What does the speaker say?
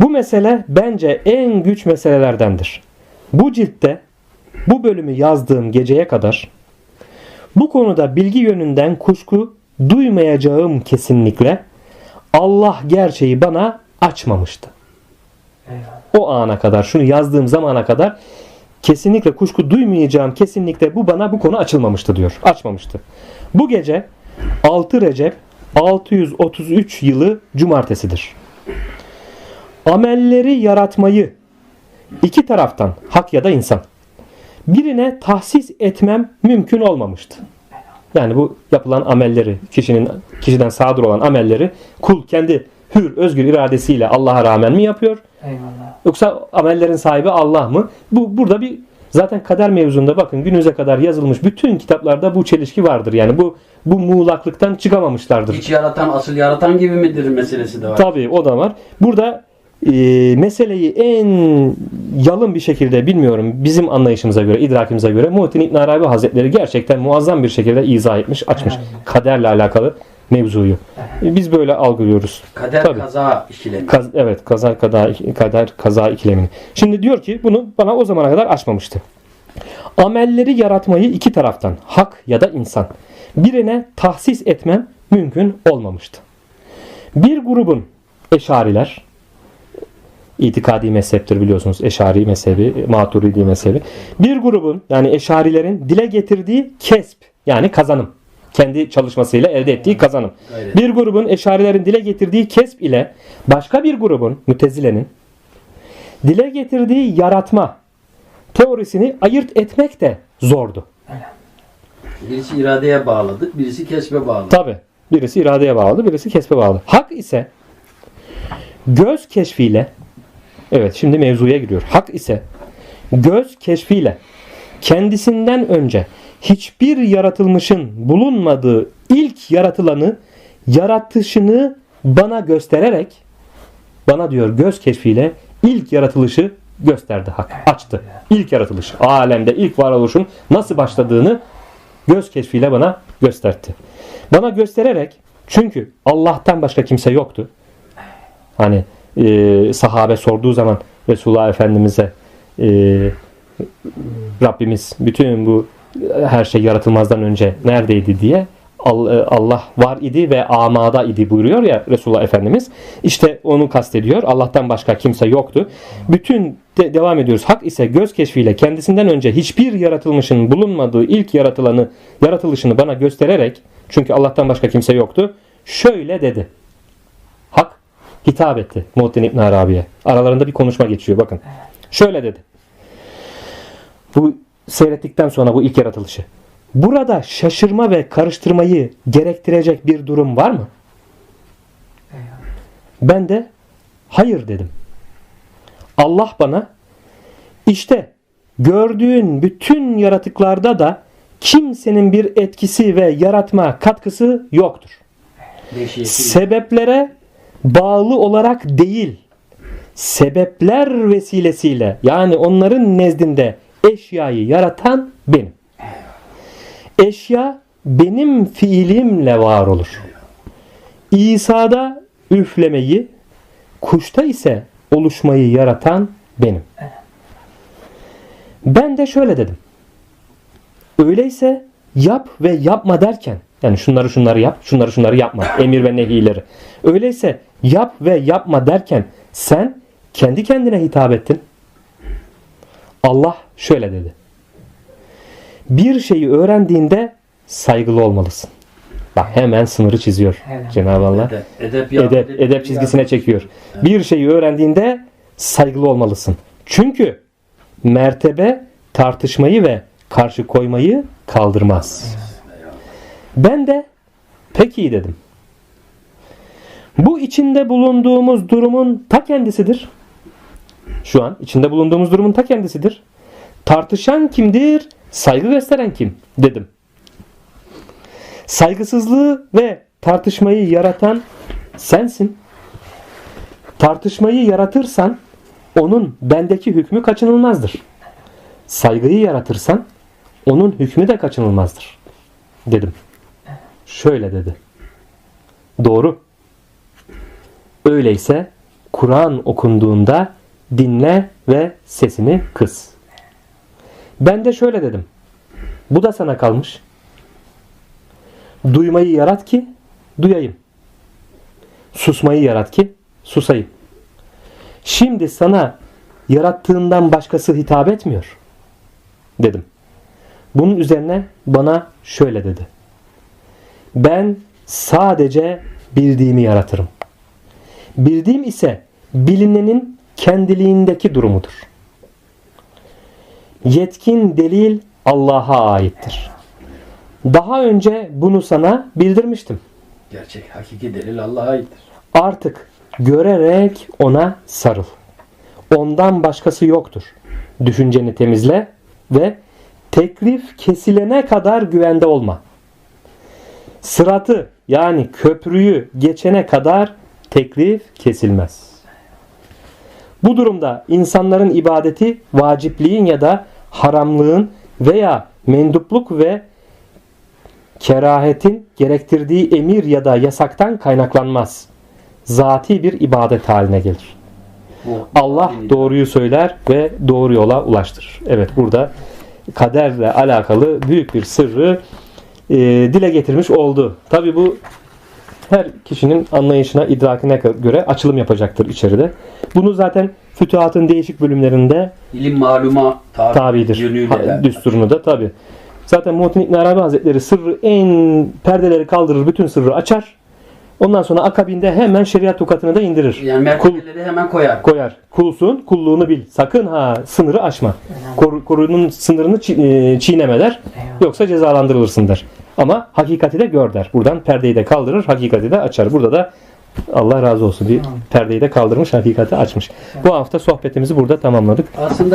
Bu mesele bence en güç meselelerdendir. Bu ciltte bu bölümü yazdığım geceye kadar bu konuda bilgi yönünden kuşku duymayacağım kesinlikle Allah gerçeği bana açmamıştı. O ana kadar şunu yazdığım zamana kadar kesinlikle kuşku duymayacağım kesinlikle bu bana bu konu açılmamıştı diyor. Açmamıştı. Bu gece 6 Recep 633 yılı cumartesidir. Amelleri yaratmayı iki taraftan hak ya da insan birine tahsis etmem mümkün olmamıştı. Yani bu yapılan amelleri, kişinin kişiden sadır olan amelleri kul kendi hür, özgür iradesiyle Allah'a rağmen mi yapıyor? Eyvallah. Yoksa amellerin sahibi Allah mı? Bu burada bir zaten kader mevzunda bakın günümüze kadar yazılmış bütün kitaplarda bu çelişki vardır. Yani bu bu muğlaklıktan çıkamamışlardır. İç yaratan asıl yaratan gibi midir meselesi de var. Tabii o da var. Burada e, meseleyi en yalın bir şekilde bilmiyorum bizim anlayışımıza göre, idrakimize göre Muhittin İbn Arabi Hazretleri gerçekten muazzam bir şekilde izah etmiş, açmış. Kaderle alakalı mevzuyu. Biz böyle algılıyoruz. Kader Tabii. kaza işlemi. Kaz- evet, kaza kaza kader kaza ikilemini. Şimdi diyor ki bunu bana o zamana kadar açmamıştı. Amelleri yaratmayı iki taraftan, hak ya da insan, birine tahsis etmem mümkün olmamıştı. Bir grubun eşariler, itikadi mezheptir biliyorsunuz. Eşari mezhebi, maturidi mezhebi. Bir grubun yani eşarilerin dile getirdiği kesp yani kazanım. Kendi çalışmasıyla elde ettiği kazanım. Gayret. Bir grubun eşarilerin dile getirdiği kesp ile başka bir grubun mütezilenin dile getirdiği yaratma teorisini ayırt etmek de zordu. Birisi iradeye bağladık, birisi kesbe bağladık. Tabi. Birisi iradeye bağlı, birisi kesbe bağlı. Hak ise göz keşfiyle evet şimdi mevzuya giriyor. Hak ise göz keşfiyle kendisinden önce hiçbir yaratılmışın bulunmadığı ilk yaratılanı yaratışını bana göstererek bana diyor göz keşfiyle ilk yaratılışı gösterdi hak. Açtı. İlk yaratılış. Alemde ilk varoluşun nasıl başladığını göz keşfiyle bana gösterdi. Bana göstererek çünkü Allah'tan başka kimse yoktu. Hani e, sahabe sorduğu zaman Resulullah Efendimiz'e e, Rabbimiz bütün bu her şey yaratılmazdan önce neredeydi diye e, Allah var idi ve amada idi buyuruyor ya Resulullah Efendimiz. İşte onu kastediyor. Allah'tan başka kimse yoktu. Bütün de- devam ediyoruz. Hak ise göz keşfiyle kendisinden önce hiçbir yaratılmışın bulunmadığı ilk yaratılanı yaratılışını bana göstererek çünkü Allah'tan başka kimse yoktu. Şöyle dedi. Hitap etti Muhittin İbn Arabi'ye. Aralarında bir konuşma geçiyor bakın. Şöyle dedi. Bu seyrettikten sonra bu ilk yaratılışı. Burada şaşırma ve karıştırmayı gerektirecek bir durum var mı? Ben de hayır dedim. Allah bana işte gördüğün bütün yaratıklarda da kimsenin bir etkisi ve yaratma katkısı yoktur. Sebeplere bağlı olarak değil, sebepler vesilesiyle yani onların nezdinde eşyayı yaratan benim. Eşya benim fiilimle var olur. İsa'da üflemeyi, kuşta ise oluşmayı yaratan benim. Ben de şöyle dedim. Öyleyse yap ve yapma derken yani şunları şunları yap, şunları şunları yapma. Emir ve nehileri. Öyleyse yap ve yapma derken sen kendi kendine hitap ettin. Allah şöyle dedi. Bir şeyi öğrendiğinde saygılı olmalısın. Bak hemen sınırı çiziyor Evet. Cenab-ı Allah. Edep, edep, yap, Edep, edep çizgisine çekiyor. Bir şeyi öğrendiğinde saygılı olmalısın. Çünkü mertebe tartışmayı ve karşı koymayı kaldırmaz. Ben de peki dedim. Bu içinde bulunduğumuz durumun ta kendisidir. Şu an içinde bulunduğumuz durumun ta kendisidir. Tartışan kimdir? Saygı gösteren kim? Dedim. Saygısızlığı ve tartışmayı yaratan sensin. Tartışmayı yaratırsan onun bendeki hükmü kaçınılmazdır. Saygıyı yaratırsan onun hükmü de kaçınılmazdır. Dedim. Şöyle dedi. Doğru. Öyleyse Kur'an okunduğunda dinle ve sesini kıs. Ben de şöyle dedim. Bu da sana kalmış. Duymayı yarat ki duyayım. Susmayı yarat ki susayım. Şimdi sana yarattığından başkası hitap etmiyor dedim. Bunun üzerine bana şöyle dedi. Ben sadece bildiğimi yaratırım. Bildiğim ise bilinenin kendiliğindeki durumudur. Yetkin delil Allah'a aittir. Daha önce bunu sana bildirmiştim. Gerçek, hakiki delil Allah'a aittir. Artık görerek ona sarıl. Ondan başkası yoktur. Düşünceni temizle ve teklif kesilene kadar güvende olma. Sıratı yani köprüyü geçene kadar teklif kesilmez. Bu durumda insanların ibadeti vacipliğin ya da haramlığın veya mendupluk ve kerahetin gerektirdiği emir ya da yasaktan kaynaklanmaz. Zati bir ibadet haline gelir. Allah doğruyu söyler ve doğru yola ulaştırır. Evet burada kaderle alakalı büyük bir sırrı e, dile getirmiş oldu. Tabi bu her kişinin anlayışına, idrakine göre açılım yapacaktır içeride. Bunu zaten fütuhatın değişik bölümlerinde ilim maluma tabi, tabidir. yönüyle düsturunu da tabi. Zaten Muhittin İbn Arabi Hazretleri sırrı en perdeleri kaldırır, bütün sırrı açar. Ondan sonra akabinde hemen şeriat tukatını da indirir. Yani Kul, mertebeleri hemen koyar. koyar. Kulsun, kulluğunu bil. Sakın ha sınırı aşma. Koru, korunun sınırını e, çiğneme der. Yoksa cezalandırılırsın der. Ama hakikati de gör der. Buradan perdeyi de kaldırır, hakikati de açar. Burada da Allah razı olsun bir perdeyi de kaldırmış, hakikati açmış. Bu hafta sohbetimizi burada tamamladık. Aslında